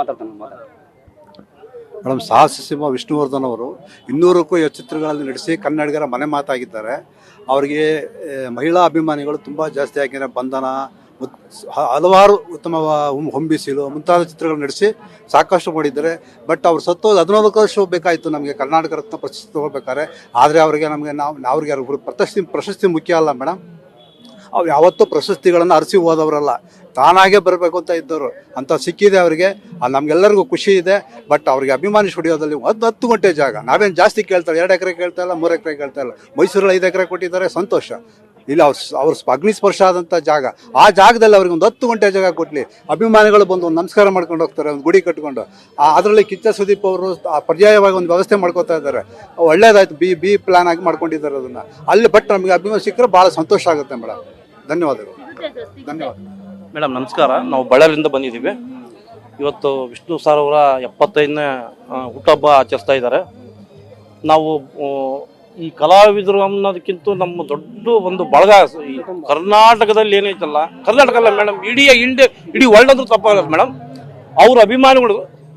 ಮಾತಾಡ್ತಾನೆ ಮಾತಾಡ ಮೇಡಮ್ ಸಾಹಸ ಸಿಂಹ ವಿಷ್ಣುವರ್ಧನ್ ಅವರು ಇನ್ನೂರಕ್ಕೂ ಹೆಚ್ಚು ಚಿತ್ರಗಳನ್ನು ನಡೆಸಿ ಕನ್ನಡಿಗರ ಮನೆ ಮಾತಾಗಿದ್ದಾರೆ. ಅವರಿಗೆ ಮಹಿಳಾ ಅಭಿಮಾನಿಗಳು ತುಂಬ ಜಾಸ್ತಿ ಆಗಿದ್ದಾರೆ ಬಂಧನ ಹಲವಾರು ಉತ್ತಮ ಹೊಂಬಿಸಿಲು ಮುಂತಾದ ಚಿತ್ರಗಳನ್ನು ನಡೆಸಿ ಸಾಕಷ್ಟು ಮಾಡಿದ್ದಾರೆ. ಬಟ್ ಅವ್ರು ಸತ್ತು ಹದಿನಾಲ್ಕು ವರ್ಷ ಬೇಕಾಯಿತು ನಮಗೆ ಕರ್ನಾಟಕ ರತ್ನ ಪ್ರಶಸ್ತಿ ತಗೋಬೇಕಾದ್ರೆ. ಆದರೆ ಅವರಿಗೆ ನಮಗೆ ನಾವು ಅವ್ರಿಗೆ ಅವ್ರಿಗೆ ಪ್ರಶಸ್ತಿ ಪ್ರಶಸ್ತಿ ಮುಖ್ಯ ಅಲ್ಲ ಮೇಡಮ್ ಅವ್ರು ಯಾವತ್ತೂ ಪ್ರಶಸ್ತಿಗಳನ್ನು ಅರಸಿ ಹೋದವರಲ್ಲ. ತಾನಾಗೇ ಬರಬೇಕು ಅಂತ ಇದ್ದವರು. ಅಂತ ಸಿಕ್ಕಿದೆ ಅವರಿಗೆ. ಅದು ನಮಗೆಲ್ಲರಿಗೂ ಖುಷಿ ಇದೆ. ಬಟ್ ಅವ್ರಿಗೆ ಅಭಿಮಾನಿ ಸ್ಟುಡಿಯೋದಲ್ಲಿ ಒಂದು ಹತ್ತು ಗಂಟೆ ಜಾಗ. ನಾವೇನು ಜಾಸ್ತಿ ಕೇಳ್ತಾರೆ ಎರಡು ಎಕರೆ ಕೇಳ್ತಾ ಇಲ್ಲ ಮೂರು ಎಕರೆ ಕೇಳ್ತಾ ಇಲ್ಲ. ಮೈಸೂರಲ್ಲಿ ಐದು ಎಕರೆ ಕೊಟ್ಟಿದ್ದಾರೆ. ಸಂತೋಷ. ಇಲ್ಲ ಅವ್ರ ಅವ್ರ ಅಗ್ನಿ ಸ್ಪರ್ಶ ಆದಂಥ ಜಾಗ. ಆ ಜಾಗದಲ್ಲಿ ಅವ್ರಿಗೆ ಒಂದು ಹತ್ತು ಗಂಟೆ ಜಾಗ ಕೊಟ್ಟಲಿ ಅಭಿಮಾನಿಗಳು ಬಂದು ಒಂದು ನಮಸ್ಕಾರ ಮಾಡ್ಕೊಂಡು ಹೋಗ್ತಾರೆ ಒಂದು ಗುಡಿ ಕಟ್ಕೊಂಡು. ಅದರಲ್ಲಿ ಕಿಚ್ಚ ಸುದೀಪ್ ಅವರು ಆ ಪರ್ಯಾಯವಾಗಿ ಒಂದು ವ್ಯವಸ್ಥೆ ಮಾಡ್ಕೋತಾ ಇದ್ದಾರೆ. ಒಳ್ಳೇದಾಯ್ತು. ಬಿ ಬಿ ಪ್ಲಾನ್ ಆಗಿ ಮಾಡ್ಕೊಂಡಿದ್ದಾರೆ ಅದನ್ನ. ಅಲ್ಲಿ ಬಟ್ ನಮಗೆ ಅಭಿಮಾನ ಸಿಕ್ಕರೆ ಭಾಳ ಸಂತೋಷ ಆಗುತ್ತೆ ಮೇಡಮ್. ಧನ್ಯವಾದಗಳು. ಧನ್ಯವಾದ. ಮೇಡಮ್ ನಮಸ್ಕಾರ. ನಾವು ಬಳ್ಳಾರಿಯಿಂದ ಬಂದಿದ್ದೀವಿ. ಇವತ್ತು ವಿಷ್ಣು ಸರ್ ಅವರ ಎಪ್ಪತ್ತೈದನೇ ಹುಟ್ಟುಹಬ್ಬ ಆಚರಿಸ್ತಾ ಇದ್ದಾರೆ. ನಾವು ಈ ಕಲಾವಿದರು ಅನ್ನೋದಕ್ಕಿಂತ ನಮ್ಮ ದೊಡ್ಡ ಒಂದು ಬಳಗ ಈ ಕರ್ನಾಟಕದಲ್ಲಿ ಏನೈತಲ್ಲ ಕರ್ನಾಟಕ ಅಲ್ಲ ಮೇಡಮ್ ಇಡೀ ಇಂಡಿಯಾ ಇಡೀ ವರ್ಲ್ಡ್ ಅಂದ್ರೂ ತಪ್ಪಾಗಲ್ಲ ಮೇಡಮ್ ಅವ್ರ ಅಭಿಮಾನಿಗಳು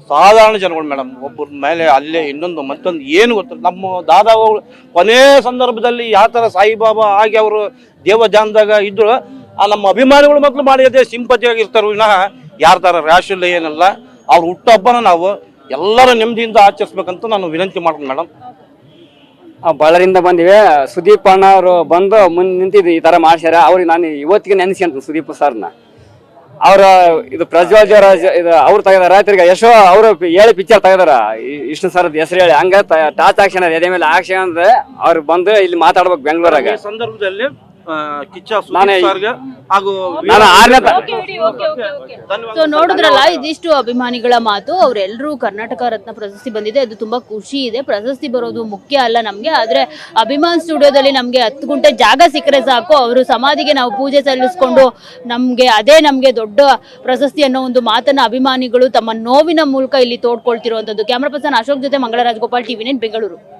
ಸಾಧಾರಣ ಜನಗಳು ಮೇಡಮ್ ಒಬ್ಬರ ಮೇಲೆ ಅಲ್ಲೇ ಇನ್ನೊಂದು ಮತ್ತೊಂದು ಏನು ಗೊತ್ತಿಲ್ಲ ನಮ್ಮ ದಾದಾ ಕೊನೆಯ ಕೊನೆ ಸಂದರ್ಭದಲ್ಲಿ ಯಾವ ಥರ ಸಾಯಿಬಾಬಾ ಹಾಗೆ ಅವರು ದೇವಜಾನದಾಗ ಇದ್ರು ಆ ನಮ್ಮ ಅಭಿಮಾನಿಗಳು ಮೊದಲು ಮಾಡಿದೆ ಸಿಂಪತಿಯಾಗಿ ಇರ್ತಾರೆ ವಿನಃ ಯಾರ ಥರ ರ್ಯಾಶ್ ಏನಲ್ಲ. ಅವ್ರ ಹುಟ್ಟುಹಬ್ಬನ ನಾವು ಎಲ್ಲರ ನೆಮ್ಮದಿಯಿಂದ ಆಚರಿಸ್ಬೇಕಂತ ನಾನು ವಿನಂತಿ ಮಾಡ್ತೀನಿ ಮೇಡಮ್ ಆ ಬಳ್ಳಾರಿಂದ ಬಂದಿವೆ. ಸುದೀಪ್ ಅಣ್ಣ ಅವರು ಬಂದು ಮುಂದೆ ನಿಂತಿದ್ದು ಈ ತರ ಮಾಡ್ಸ್ಯಾರ. ಅವ್ರಿಗೆ ನಾನು ಇವತ್ತಿಗೆ ನೆನೆಸ್ಕೊಂತೀನಿ ಸುದೀಪ್ ಸರ್ನ. ಅವ್ರ ಇದು ಪ್ರಜ್ವಲ್ ರಾಜ ಇದು ಅವ್ರು ತೆಗೆದಾರ. ತಿರ್ಗ ಯಶೋ ಅವರು ಹೇಳಿ ಪಿಕ್ಚರ್ ತೆಗೆದಾರ. ಇಷ್ಟು ಸರ್ ಹೆಸರು ಹೇಳಿ. ಹಂಗ ಟಾಚ್ ಆಕ್ಷನ್ ಎದೆ ಮೇಲೆ ಆಕ್ಷನ್ ಅಂದ್ರೆ ಅವ್ರು ಬಂದು ಇಲ್ಲಿ ಮಾತಾಡ್ಬೇಕು ಬೆಂಗಳೂರಾಗ. ಸಂದರ್ಭದಲ್ಲಿ ಕಿಚ್ಚ ನಾನೇ- ಸುದೀಪ್ ಸರ್ಗೆ ಹಾಗೂ ನಾನು ಆರನೇ ತ- ಧನ್ಯವಾದ. ಸೊ ನೋಡಿದ್ರಲ್ಲ ಇದಿಷ್ಟು ಅಭಿಮಾನಿಗಳ ಮಾತು. ಅವರೆಲ್ಲರೂ ಕರ್ನಾಟಕ ರತ್ನ ಪ್ರಶಸ್ತಿ ಬಂದಿದೆ. ಅದು ತುಂಬಾ ಖುಷಿ ಇದೆ. ಪ್ರಶಸ್ತಿ ಬರೋದು ಮುಖ್ಯ ಅಲ್ಲ ನಮ್ಗೆ. ಆದ್ರೆ ಅಭಿಮಾನ್ ಸ್ಟುಡಿಯೋದಲ್ಲಿ ನಮ್ಗೆ ಹತ್ತು ಗುಂಟೆ ಜಾಗ ಸಿಕ್ಕರೆ ಸಾಕು. ಅವರು ಸಮಾಧಿಗೆ ನಾವು ಪೂಜೆ ಸಲ್ಲಿಸ್ಕೊಂಡು ನಮ್ಗೆ ಅದೇ ನಮ್ಗೆ ದೊಡ್ಡ ಪ್ರಶಸ್ತಿ ಅನ್ನೋ ಒಂದು ಮಾತನ್ನ ಅಭಿಮಾನಿಗಳು ತಮ್ಮ ನೋವಿನ ಮೂಲಕ ಇಲ್ಲಿ ತೋಡ್ಕೊಳ್ತಿರುವಂತದ್ದು ಕ್ಯಾಮ್ರಾ ಪರ್ಸನ್ ಅಶೋಕ್ ಜೊತೆ ಮಂಗಳರಾಜ್ ಗೋಪಾಲ್ ಟಿವಿ ನೈನ್ ಬೆಂಗಳೂರು.